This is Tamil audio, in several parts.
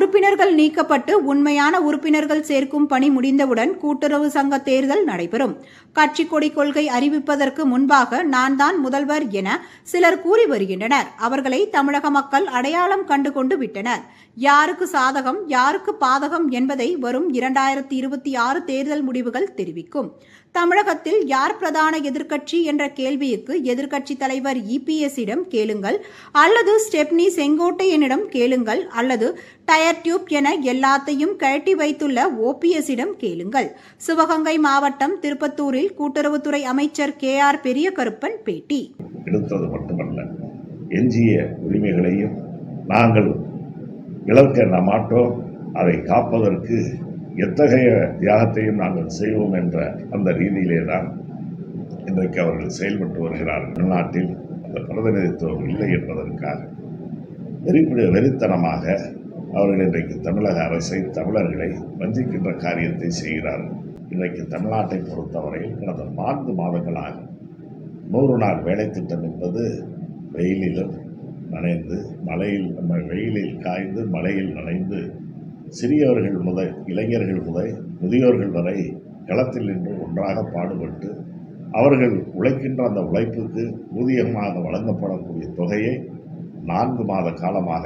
நீக்கப்பட்டு உண்மையான உறுப்பினர்கள் சேர்க்கும் பணி முடிந்தவுடன் கூட்டுறவு சங்க தேர்தல் நடைபெறும். கட்சி கொடி கொள்கை அறிவிப்பதற்கு முன்பாக நான் தான் முதல்வர் என சிலர் கூறி வருகின்றனர். அவர்களை தமிழக மக்கள் அடையாளம் கண்டு கொண்டு விட்டனர். யாருக்கு சாதகம் யாருக்கு பாதகம் என்பதை வரும் இரண்டாயிரத்தி இருபத்தி ஆறு தேர்தல் முடிவுகள் தெரிவிக்கும். தமிழகத்தில் யார் பிரதான எதிர்க்கட்சி என்ற கேள்விக்கு எதிர்க்கட்சி தலைவர் இபிஎஸ்ஸிடம் கேளுங்கள். அல்லது ஸ்டெப்னி செங்கோட்டையனிடம் கேளுங்கள். அல்லது டயர் டியூப் என எல்லாத்தையும் கழட்டி வைத்துள்ள ஓபிஎஸ்ஸிடம் கேளுங்கள். சிவகங்கை மாவட்டம் திருப்பத்தூரில் கூட்டுறவுத்துறை அமைச்சர் கே ஆர் பெரியகருப்பன் பேட்டி. எடுத்தது மட்டுமல்ல. எஞ்சிய உரிமைகளையும் நாங்கள் இழக்க மாட்டோம் அதை காப்பதற்கு எத்தகைய தியாகத்தையும் நாங்கள் செய்வோம் என்ற அந்த ரீதியிலே தான் இன்றைக்கு அவர்கள் செயல்பட்டு வருகிறார்கள். தமிழ்நாட்டில் அந்த பிரதிநிதித்துவம் இல்லை என்பதற்காக வெறிப்பிட வெறித்தனமாக அவர்கள் இன்றைக்கு தமிழக அரசை தமிழர்களை வஞ்சிக்கின்ற காரியத்தை செய்கிறார்கள் இன்றைக்கு தமிழ்நாட்டை பொறுத்தவரையில் கடந்த நான்கு மாதங்களாக நூறு நாள் வேலை திட்டம் என்பது வெயிலிலும் நனைந்து மழையில் நம்ம வெயிலில் காய்ந்து மழையில் நனைந்து சிறியவர்கள் முதல் இளைஞர்கள் முதல் முதியோர்கள் வரை களத்தில் நின்று ஒன்றாக பாடுபட்டு அவர்கள் உழைக்கின்ற அந்த உழைப்புக்கு ஊதியமாக வழங்கப்படக்கூடிய தொகையை நான்கு மாத காலமாக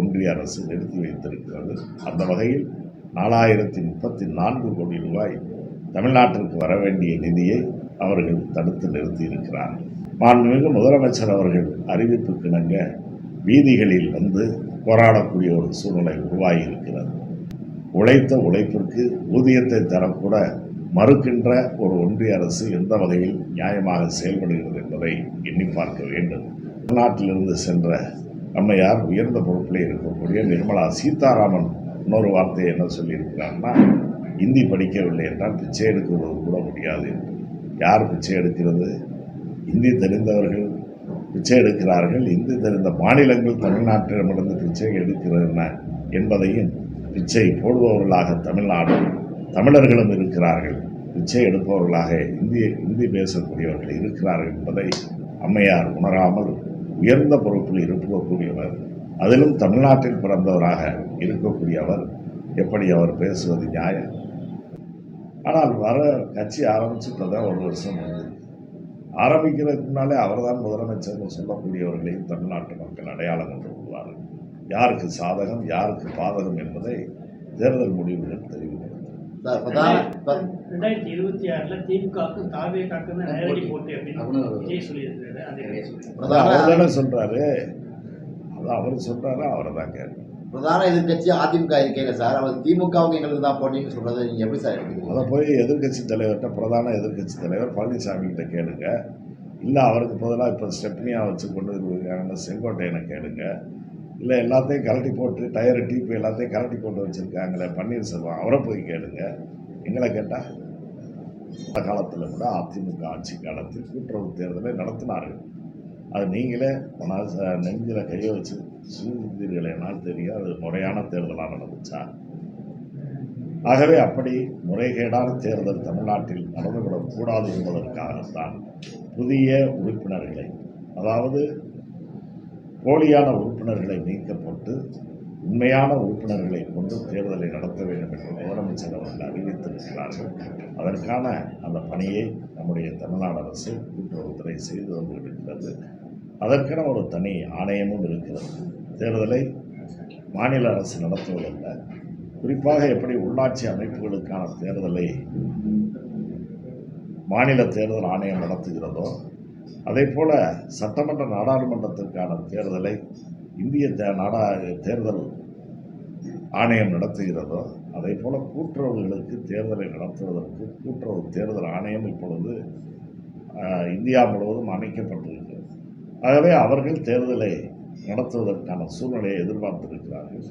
ஒன்றிய அரசு நிறுத்தி வைத்திருக்கிறது. அந்த வகையில் நாலாயிரத்தி முப்பத்தி நான்கு கோடி ரூபாய் தமிழ்நாட்டிற்கு வர வேண்டிய நிதியை அவர்கள் தடுத்து நிறுத்தியிருக்கிறார். மாண்புமிகு முதலமைச்சர் அவர்கள் அறிவிப்புக்கிணங்க வீதிகளில் வந்து போராடக்கூடிய ஒரு சூழ்நிலை உருவாகி இருக்கிறது உழைத்த உழைப்பிற்கு ஊதியத்தை தரக்கூட மறுக்கின்ற ஒரு ஒன்றிய அரசு எந்த வகையில் நியாயமாக செயல்படுகிறது என்பதை எண்ணி பார்க்க வேண்டும். தமிழ்நாட்டிலிருந்து சென்ற அம்மையார் உயர்ந்த பொறுப்பில் இருக்கக்கூடிய நிர்மலா சீதாராமன் இன்னொரு வார்த்தையை என்ன சொல்லியிருக்கிறார்னா இந்தி படிக்கவில்லை என்றால் பிச்சை எடுக்கிறது கூட முடியாது. யார் பிச்சை எடுக்கிறது? இந்தி தெரிந்தவர்கள் பிச்சை எடுக்கிறார்கள். இந்தி தெரிந்த மாநிலங்கள் தமிழ்நாட்டிடமிருந்து பிச்சை எடுக்கிறன என்பதையும் பிச்சை போடுபவர்களாக தமிழ்நாடும் தமிழர்களும் இருக்கிறார்கள். பிச்சை எடுப்பவர்களாக இந்திய இந்தி பேசக்கூடியவர்கள் இருக்கிறார்கள் என்பதை அம்மையார் உணராமல் உயர்ந்த பொறுப்பில் இருக்கக்கூடியவர் அதிலும் தமிழ்நாட்டில் பிறந்தவராக இருக்கக்கூடியவர் எப்படி அவர் பேசுவது நியாயம்? ஆனால் வர கட்சி ஆரம்பிச்சு இப்போ தான் ஒரு வருஷம் வந்து ஆரம்பிக்கிறதுக்கு முன்னாலே அவர்தான் முதலமைச்சர்னு சொல்லக்கூடியவர்களையும் தமிழ்நாட்டு மக்கள் அடையாளம் கொண்டு கொள்வார்கள். யாருக்கு சாதகம் யாருக்கு பாதகம் என்பதை தேர்தல் முடிவுகள் தெரிவிக்கும். ரெண்டாயிரத்தி இருபத்தி ஆறுல திமுகவுக்கு தாவே காக்குன்னு நேரடி போட்டி அப்படின்னு அப்படின்னு விஜய் சொல்லியிருக்காரு அந்த அவர் பிரதான தானே சொல்றாரு. அதான் அவர் சொல்றாரு அவரை தான் கேட்கணும் பிரதான எதிர்க்கட்சி அதிமுக இருக்கையில சார் அவர் திமுகவுக்கு எங்களுக்கு தான் போட்டின்னு சொல்றதை நீங்க எப்படி சார் எடுத்துக்கிறீங்க அதை போய் எதிர்க்கட்சி தலைவர்கிட்ட பிரதான எதிர்க்கட்சி தலைவர் பழனிசாமி கிட்ட கேளுங்க. இல்லை அவருக்கு பதிலாக இப்போ ஸ்டெப்னியாக வச்சு கொண்டு இருக்காங்க செங்கோட்டையனை கேளுங்க. இல்லை எல்லாத்தையும் கலட்டி போட்டு டயர் டீப்பு எல்லாத்தையும் கலட்டி போட்டு வச்சுருக்காங்களே பன்னீர்செல்வம் அவரை போய் கேளுங்க. எங்களை கேட்டால் அந்த காலத்தில் கூட அதிமுக ஆட்சி காலத்தில் கூட்டுறவு தேர்தலை நடத்தினார்கள். அது நீங்களே மனச நெஞ்சில் கையை வச்சு சிந்தித்தீர்கள் என்னால் தெரியும் அது முறையான தேர்தலாக நடந்துச்சா? ஆகவே அப்படி முறைகேடான தேர்தல் தமிழ்நாட்டில் நடந்துவிடக்கூடாது என்பதற்காகத்தான் புதிய உறுப்பினர்களை அதாவது போலியான உறுப்பினர்களை நீக்கப்பட்டு உண்மையான உறுப்பினர்களை கொண்டு தேர்தலை நடத்த வேண்டும் என்று முதலமைச்சர் அவர்கள் அறிவித்திருக்கிறார்கள். அதற்கான அந்த பணியை நம்முடைய தமிழ்நாடு அரசு கூட்டுறவுத்துறை செய்து கொண்டிருக்கிறது அதற்கென ஒரு தனி ஆணையமும் இருக்கிறது. தேர்தலை மாநில அரசு நடத்துவதல்ல. குறிப்பாக எப்படி உள்ளாட்சி அமைப்புகளுக்கான தேர்தலை மாநில தேர்தல் ஆணையம் நடத்துகிறதோ அதே போல சட்டமன்ற நாடாளுமன்றத்திற்கான தேர்தலை இந்திய தே- நாடா தேர்தல் ஆணையம் நடத்துகிறதோ அதே போல் கூட்டுறவுகளுக்கு தேர்தலை நடத்துவதற்கு கூட்டுறவு தேர்தல் ஆணையம் இப்பொழுது இந்தியா முழுவதும் அமைக்கப்பட்டிருக்கிறது. ஆகவே அவர்கள் தேர்தலை நடத்துவதற்கான சூழ்நிலையை எதிர்பார்த்திருக்கிறார்கள்.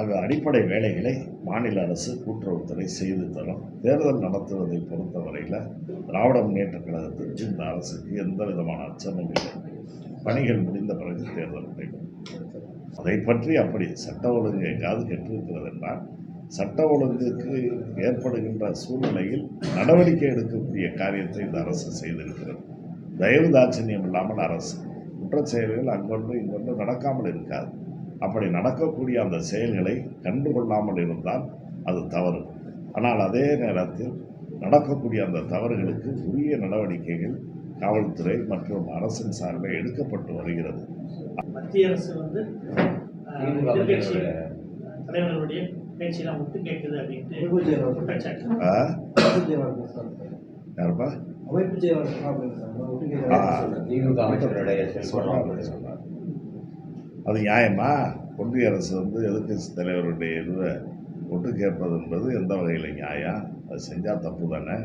ஆக அடிப்படை வேலைகளை மாநில அரசு கூட்டுறவுத்துறை செய்து தரும். தேர்தல் நடத்துவதை பொறுத்தவரையில் திராவிட முன்னேற்ற கழகத்திற்கு இந்த அரசுக்கு எந்த விதமான அச்சமும் இல்லை. பணிகள் முடிந்த பிறகு தேர்தல் நடைபெறும். அதை பற்றி அப்படி சட்ட ஒழுங்கு எங்காவது கெட்டிருக்கிறது என்றால் சட்ட ஒழுங்குக்கு ஏற்படுகின்ற சூழ்நிலையில் நடவடிக்கை எடுக்கக்கூடிய காரியத்தை இந்த அரசு செய்திருக்கிறது. தயவு தாட்சணியம் இல்லாமல் அரசு குற்றச் செயல்கள் அங்கொன்று இங்கொன்று நடக்காமல் இருக்காது. அப்படி நடக்கக்கூடிய அந்த செயல்களை கண்டுகொள்ளாமல் இருந்தால் அது தவறு. ஆனால் அதே நேரத்தில் நடக்கக்கூடிய அந்த தவறுகளுக்கு உரிய நடவடிக்கைகள் காவல்துறை மற்றும் அரசின் சார்பில் எடுக்கப்பட்டு வருகிறது. மத்திய அரசு வந்து தலைவர்களுடைய பேச்செல்லாம் ஒட்டு கேட்குது அப்படின்ட்டு குற்றச்சாட்டு. யாருப்பா? அமைப்பு சொன்னார் அது நியாயமா? ஒன்றிய அரசு வந்து எதிர்கட்சி தலைவருடைய இதுவை ஒட்டு கேட்பது என்பது எந்த வகையில் நியாயம்? அது செஞ்சால் தப்பு தானே?